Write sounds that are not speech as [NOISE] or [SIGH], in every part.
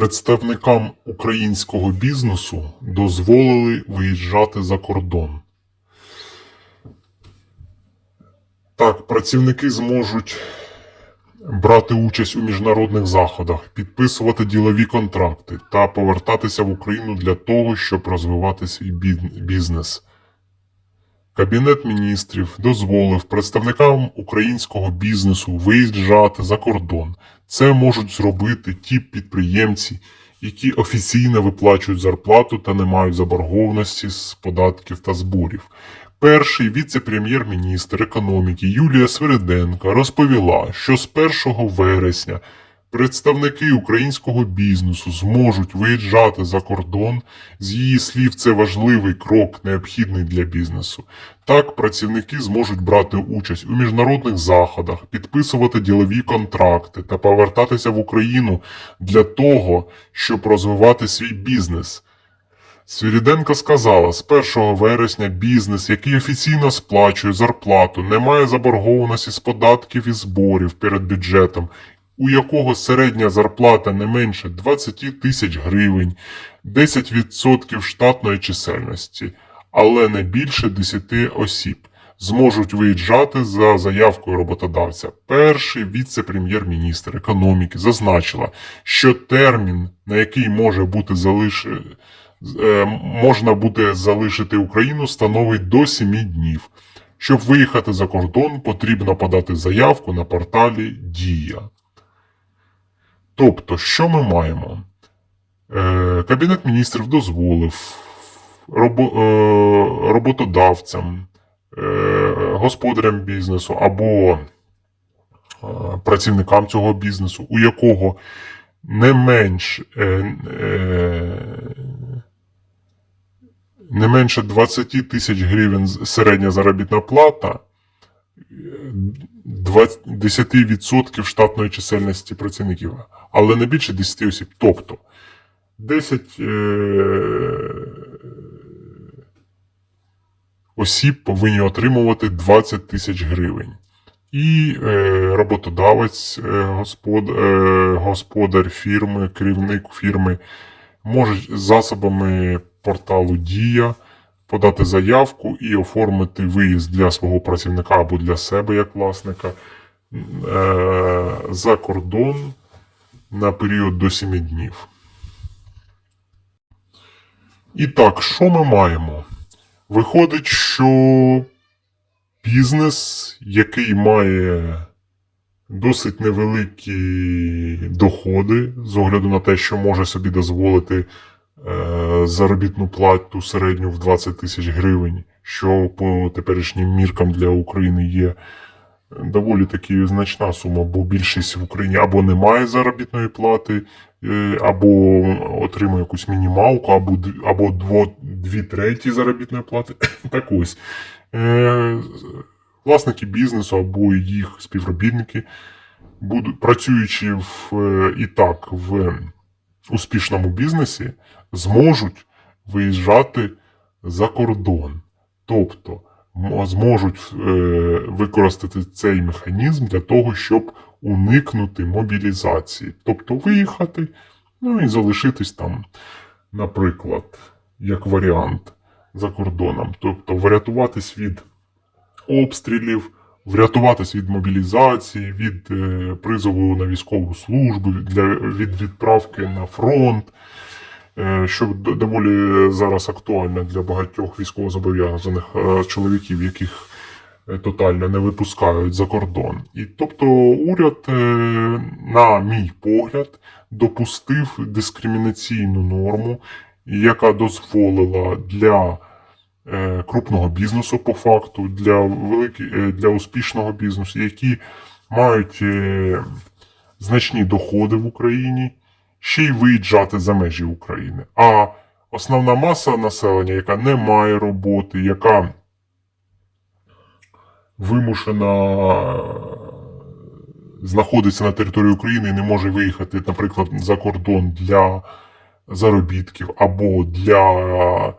Представникам українського бізнесу дозволили виїжджати за кордон. Так, працівники зможуть брати участь у міжнародних заходах, підписувати ділові контракти та повертатися в Україну для того, щоб розвивати свій бізнес. Кабінет міністрів дозволив представникам українського бізнесу виїжджати за кордон. Це можуть зробити ті підприємці, які офіційно виплачують зарплату та не мають заборгованості з податків та зборів. Перший віце-прем'єр-міністр економіки Юлія Свериденко розповіла, що з 1 вересня представники українського бізнесу зможуть виїжджати за кордон. З її слів, це важливий крок, необхідний для бізнесу. Так, працівники зможуть брати участь у міжнародних заходах, підписувати ділові контракти та повертатися в Україну для того, щоб розвивати свій бізнес. Свіріденко сказала, з 1 вересня бізнес, який офіційно сплачує зарплату, не має заборгованості з податків і зборів перед бюджетом, у якого середня зарплата не менше 20 тисяч гривень, 10% штатної чисельності, але не більше 10 осіб, зможуть виїжджати за заявкою роботодавця. Перший віце-прем'єр-міністр економіки зазначила, що термін, на який може бути залишений можна буде залишити Україну, становить до 7 днів. Щоб виїхати за кордон, потрібно подати заявку на порталі Дія. Тобто, що ми маємо? Е, Кабінет міністрів дозволив робо- е, роботодавцям, е, господарям бізнесу або е, працівникам цього бізнесу, у якого не менш е, е, не менше 20 тисяч гривень середня заробітна плата, 20 10% штатної чисельності працівників, але не більше 10 осіб. Тобто 10 е, осіб повинні отримувати 20 тисяч гривень. І е, роботодавець, е, господ, господар фірми, керівник фірми можуть засобами порталу Дія подати заявку і оформити виїзд для свого працівника або для себе як власника е, за кордон на період до 7 днів. І так, що ми маємо? Виходить, що бізнес, який має досить невеликі доходи, з огляду на те, що може собі дозволити заробітну плату середню в 20 тисяч гривень, що по теперішнім міркам для України є доволі таки значна сума, бо більшість в Україні або не має заробітної плати, е, або отримує якусь мінімалку, або, або дві треті заробітної плати. [COUGHS] Так ось. Е, власники бізнесу або їх співробітники, будуть, працюючи в, е, і так в успішному бізнесі, зможуть виїжджати за кордон. Тобто зможуть е, використати цей механізм для того, щоб уникнути мобілізації. Тобто виїхати, ну і залишитись там, наприклад, як варіант за кордоном. Тобто врятуватись від обстрілів, врятуватись від мобілізації, від е, призову на військову службу, від відправки на фронт, що доволі зараз актуально для багатьох військовозобов'язаних е, чоловіків, яких е, тотально не випускають за кордон. І тобто уряд, е, на мій погляд, допустив дискримінаційну норму, яка дозволила для е, крупного бізнесу по факту, для великі, е, для успішного бізнесу, які мають е, значні доходи в Україні, ще й виїжджати за межі України. А основна маса населення, яка не має роботи, яка вимушена е, знаходиться на території України і не може виїхати, наприклад, за кордон для заробітків або для е,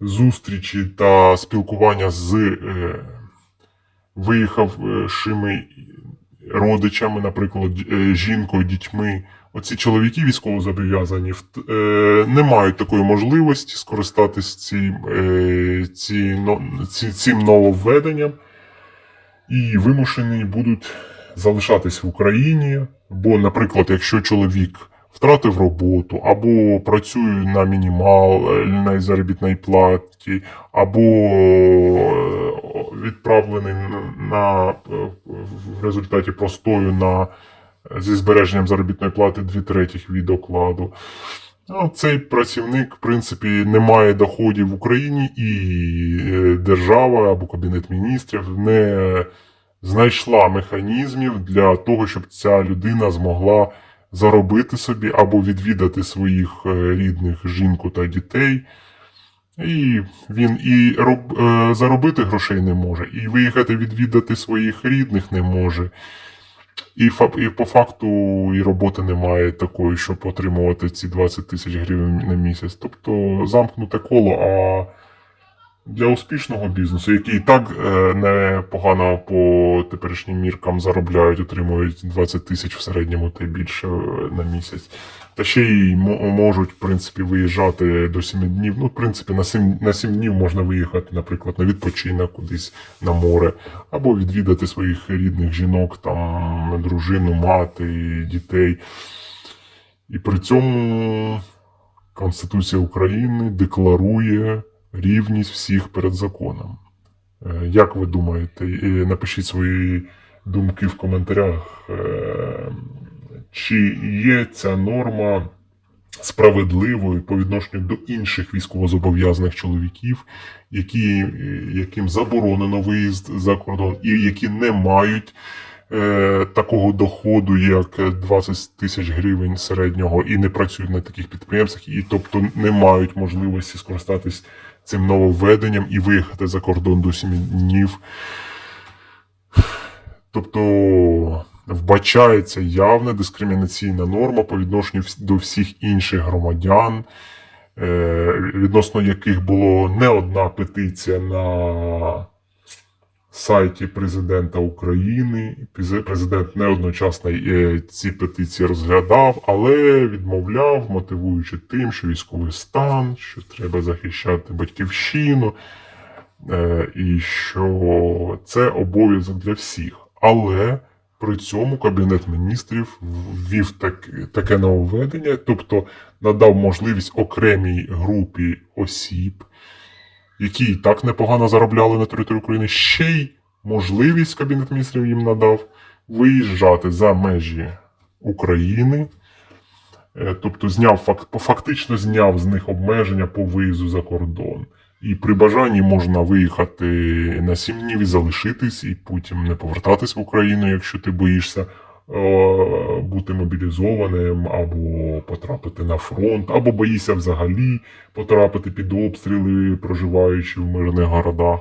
зустрічі та спілкування з е, виїхавшими родичами, наприклад, е, жінкою, дітьми. Оці чоловіки військовозобов'язані в- е, не мають такої можливості скористатись цим, е, ці, цим нововведенням і вимушені будуть залишатись в Україні. Бо, наприклад, якщо чоловік втратив роботу, або працює на мінімальній заробітній платі, або е, відправлений на, е, в результаті простою на зі збереженням заробітної плати 2 третіх від окладу. Ну, цей працівник, в принципі, не має доходів в Україні, і е, держава або Кабінет міністрів не знайшла механізмів для того, щоб ця людина змогла заробити собі або відвідати своїх е, рідних жінку та дітей. І він і роб, е, заробити грошей не може, і виїхати відвідати своїх рідних не може. І, і по факту і роботи немає такої, щоб отримувати ці 20 тисяч гривень на місяць. Тобто замкнуте коло, а для успішного бізнесу, який і так е, непогано по теперішнім міркам заробляють, отримують 20 тисяч в середньому та більше е, на місяць. Та ще й мо- можуть, в принципі, виїжджати до 7 днів. Ну, в принципі, на 7, на 7 днів можна виїхати, наприклад, на відпочинок кудись на море, або відвідати своїх рідних жінок, там, дружину, мати, дітей. І при цьому Конституція України декларує рівність всіх перед законом. Е, Як ви думаєте? Напишіть свої думки в коментарях. Е, Чи є ця норма справедливою по відношенню до інших військовозобов'язаних чоловіків, які, яким заборонено виїзд за кордон, і які не мають такого доходу, як 20 тисяч гривень середнього, і не працюють на таких підприємствах, і тобто не мають можливості скористатись цим нововведенням і виїхати за кордон до 7 днів. Тобто вбачається явна дискримінаційна норма по відношенню до всіх інших громадян, е, відносно яких було не одна петиція на сайті президента України. Президент неодночасно е, ці петиції розглядав, але відмовляв, мотивуючи тим, що військовий стан, що треба захищати батьківщину, е, і що це обов'язок для всіх. Але при цьому Кабінет міністрів ввів так, таке нововведення, тобто надав можливість окремій групі осіб, які і так непогано заробляли на території України, ще й можливість Кабінет міністрів їм надав виїжджати за межі України. Е, Тобто зняв фак- фактично зняв з них обмеження по виїзду за кордон. І при бажанні можна виїхати на сім днів і залишитись, і потім не повертатись в Україну, якщо ти боїшся бути мобілізованим, або потрапити на фронт, або боїшся взагалі потрапити під обстріли, проживаючи в мирних городах,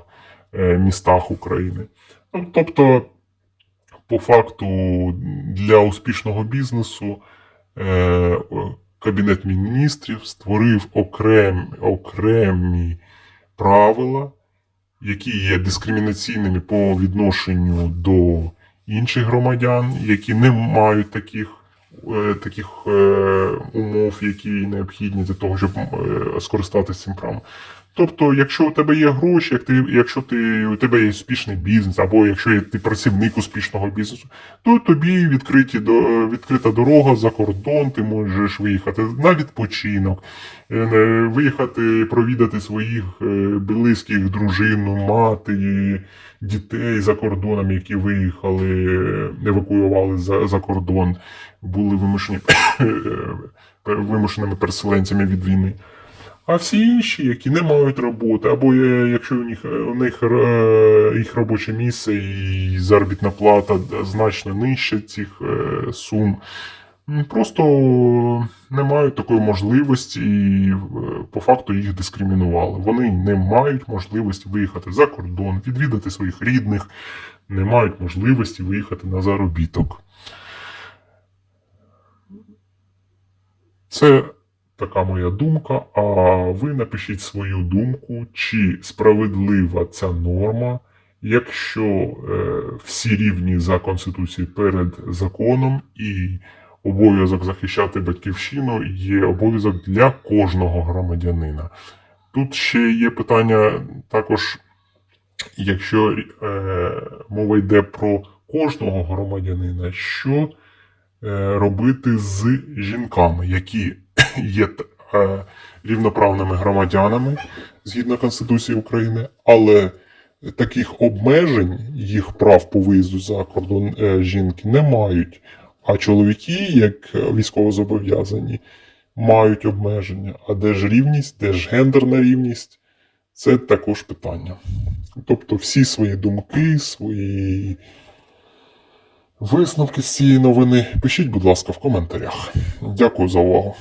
е, містах України. Ну, Тобто, по факту, для успішного бізнесу е, Кабінет міністрів створив окрем, окремі правила, які є дискримінаційними по відношенню до інших громадян, які не мають таких, е, таких е, умов, які необхідні для того, щоб е, скористатися цим правом. Тобто, якщо у тебе є гроші, як ти, якщо ти, у тебе є успішний бізнес, або якщо ти працівник успішного бізнесу, то тобі відкриті, до- відкрита дорога за кордон, ти можеш виїхати на відпочинок, е, виїхати провідати своїх е, близьких, дружину, мати, дітей за кордоном, які виїхали, е, евакуювали за, за кордон, були вимушені, [COUGHS] вимушеними переселенцями від війни. А всі інші, які не мають роботи, або якщо у них, у них е, їх робоче місце і заробітна плата значно нижче цих е, сум, просто не мають такої можливості і е, по факту їх дискримінували. Вони не мають можливості виїхати за кордон, відвідати своїх рідних, не мають можливості виїхати на заробіток. Це така моя думка. А ви напишіть свою думку, чи справедлива ця норма, якщо е, всі рівні за Конституцією перед законом і обов'язок захищати батьківщину є обов'язок для кожного громадянина. Тут ще є питання також, якщо е, мова йде про кожного громадянина, що робити з жінками, які [COUGHS] є е, рівноправними громадянами згідно Конституції України, але таких обмежень їх прав по виїзду за кордон е, жінки не мають. А чоловіки, як військовозобов'язані, мають обмеження. А де ж рівність, де ж гендерна рівність? Це також питання. Тобто всі свої думки, свої висновки з цієї новини пишіть, будь ласка, в коментарях. Дякую за увагу.